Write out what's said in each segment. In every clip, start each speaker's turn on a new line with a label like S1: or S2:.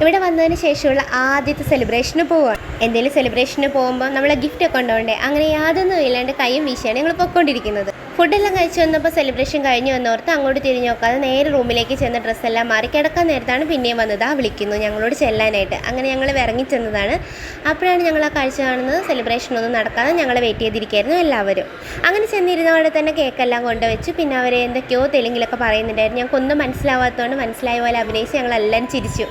S1: ഇവിടെ വന്നതിന് ശേഷമുള്ള ആദ്യത്തെ സെലിബ്രേഷന് പോവുകയാണ് എന്തെങ്കിലും സെലിബ്രേഷന് പോകുമ്പോൾ നമ്മളെ ഗിഫ്റ്റ് ഒക്കെ കൊണ്ടുപോകണ്ടേ? അങ്ങനെ യാതൊന്നും ഇല്ലാണ്ട് കൈയും വീശിയാണ് ഞങ്ങൾ പൊയ്ക്കൊണ്ടിരിക്കുന്നത്. ഫുഡെല്ലാം കഴിച്ച് വന്നപ്പോൾ സെലിബ്രേഷൻ കഴിഞ്ഞ് വന്നോർത്ത് അങ്ങോട്ട് തിരിഞ്ഞു നോക്കാതെ നേരെ റൂമിലേക്ക് ചെന്ന് ഡ്രസ്സെല്ലാം മാറി കിടക്കാൻ നേരത്താണ് പിന്നെയും വന്നത്. ആ വിളിക്കുന്നു ഞങ്ങളോട് ചെല്ലാനായിട്ട്. അങ്ങനെ ഞങ്ങൾ ഇറങ്ങി ചെന്നതാണ്. അപ്പോഴാണ് ഞങ്ങൾ ആ കാഴ്ച കാണുന്നത്. സെലിബ്രേഷൻ ഒന്നും നടക്കാതെ ഞങ്ങളെ വെയിറ്റ് ചെയ്തിരിക്കുകയായിരുന്നു എല്ലാവരും. അങ്ങനെ ചെന്നിരുന്നവിടെ തന്നെ കേക്കെല്ലാം കൊണ്ടുവച്ചു. പിന്നെ അവരെ എന്തൊക്കെയോ തെലുങ്കിലൊക്കെ പറയുന്നുണ്ടായിരുന്നു. ഞങ്ങൾക്കൊന്നും മനസ്സിലാവാത്തതുകൊണ്ട് മനസ്സിലായ പോലെ അഭിനയിച്ച് ഞങ്ങളെല്ലാം ചിരിച്ചു.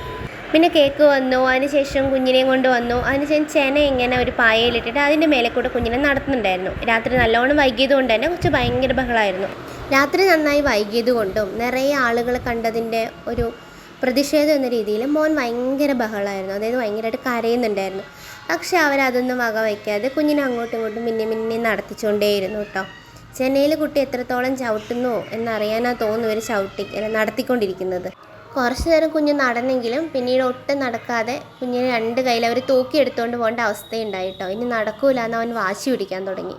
S1: പിന്നെ കേക്ക് വന്നു അതിനുശേഷം കുഞ്ഞിനെയും കൊണ്ട് വന്നു. അതിനുശേഷം ചെന ഇങ്ങനെ ഒരു പായയിലിട്ടിട്ട് അതിന്റെ മേലെ കൂടെ കുഞ്ഞിനെ നടത്തുന്നുണ്ടായിരുന്നു. രാത്രി നല്ലോണം വൈകിയത് കൊണ്ട് തന്നെ കുറച്ച് ഭയങ്കര ബഹളമായിരുന്നു രാത്രി നന്നായി വൈകിയത് കൊണ്ടും നിറയെ ആളുകൾ കണ്ടതിന്റെ ഒരു പ്രതിഷേധം എന്ന രീതിയിൽ മോൻ ഭയങ്കര ബഹളമായിരുന്നു അതായത് ഭയങ്കരമായിട്ട് കരയുന്നുണ്ടായിരുന്നു. പക്ഷെ അവരതൊന്നും വക വയ്ക്കാതെ കുഞ്ഞിനെ അങ്ങോട്ടും ഇങ്ങോട്ടും മിന്നി മിന്നി നടത്തിച്ചുകൊണ്ടേയിരുന്നു കേട്ടോ. ചെന്നൈയിൽ കുട്ടി എത്രത്തോളം ചവിട്ടുന്നു എന്നറിയാനാ തോന്നുന്നു ഇവർ ചവിട്ടി നടത്തിക്കൊണ്ടിരിക്കുന്നത്. കുറച്ച് നേരം കുഞ്ഞ് നടന്നെങ്കിലും പിന്നീട് ഒട്ടും നടക്കാതെ കുഞ്ഞിനെ രണ്ട് കയ്യിൽ അവർ തൂക്കി എടുത്തുകൊണ്ട് പോകേണ്ട അവസ്ഥയുണ്ടായിട്ടോ. ഇനി നടക്കൂല എന്ന് അവൻ വാശി പിടിക്കാൻ തുടങ്ങി.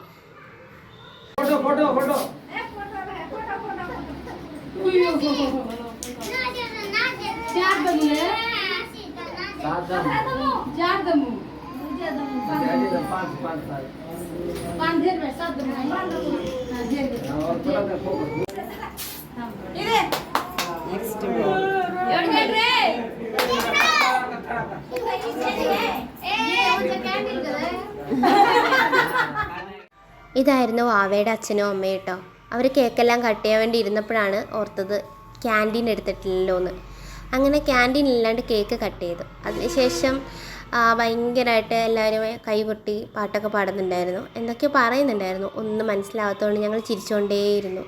S1: ഇതായിരുന്നു വാവയുടെ അച്ഛനും അമ്മയും കേട്ടോ. അവർ കേക്കെല്ലാം കട്ട് ചെയ്യാൻ വേണ്ടി ഇരുന്നപ്പോഴാണ് ഓർത്തത് ക്യാന്റീൻ എടുത്തിട്ടില്ലല്ലോ എന്ന്. അങ്ങനെ ക്യാന്റീൻ ഇല്ലാണ്ട് കേക്ക് കട്ട് ചെയ്തു. അതിനുശേഷം ഭയങ്കരമായിട്ട് എല്ലാവരും കൈകൊട്ടി പാട്ടൊക്കെ പാടുന്നുണ്ടായിരുന്നു. എന്തൊക്കെയോ പറയുന്നുണ്ടായിരുന്നു. ഒന്നും മനസ്സിലാവാത്തതുകൊണ്ട് ഞങ്ങൾ ചിരിച്ചുകൊണ്ടേയിരുന്നു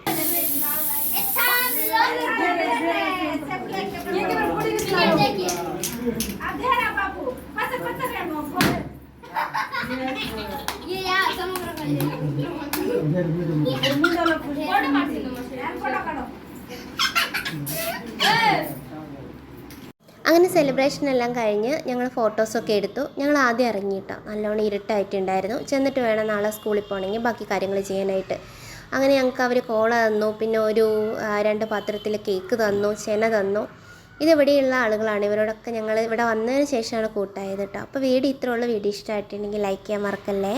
S1: അങ്ങനെ സെലിബ്രേഷൻ എല്ലാം കഴിഞ്ഞ് ഞങ്ങൾ ഫോട്ടോസൊക്കെ എടുത്തു. ഞങ്ങൾ ആദ്യം ഇറങ്ങിയിട്ടോ നല്ലോണം ഇരുട്ടായിട്ടുണ്ടായിരുന്നു. ചെന്നിട്ട് വേണം നാളെ സ്കൂളിൽ പോകണമെങ്കിൽ ബാക്കി കാര്യങ്ങൾ ചെയ്യാനായിട്ട്. അങ്ങനെ ഞങ്ങൾക്ക് അവർ കോള തന്നു. പിന്നെ ഒരു രണ്ട് പാത്രത്തിൽ കേക്ക് തന്നു ചെന തന്നു. ഇതിവിടെയുള്ള ആളുകളാണ്. ഇവരോടൊക്കെ ഞങ്ങൾ ഇവിടെ വന്നതിന് ശേഷമാണ് കൂട്ടായത് കേട്ടോ അപ്പോൾ വീഡിയോ ഇത്രയുള്ള വീഡിയോ ഇഷ്ടമായിട്ടുണ്ടെങ്കിൽ ലൈക്ക് ചെയ്യാൻ മറക്കല്ലേ?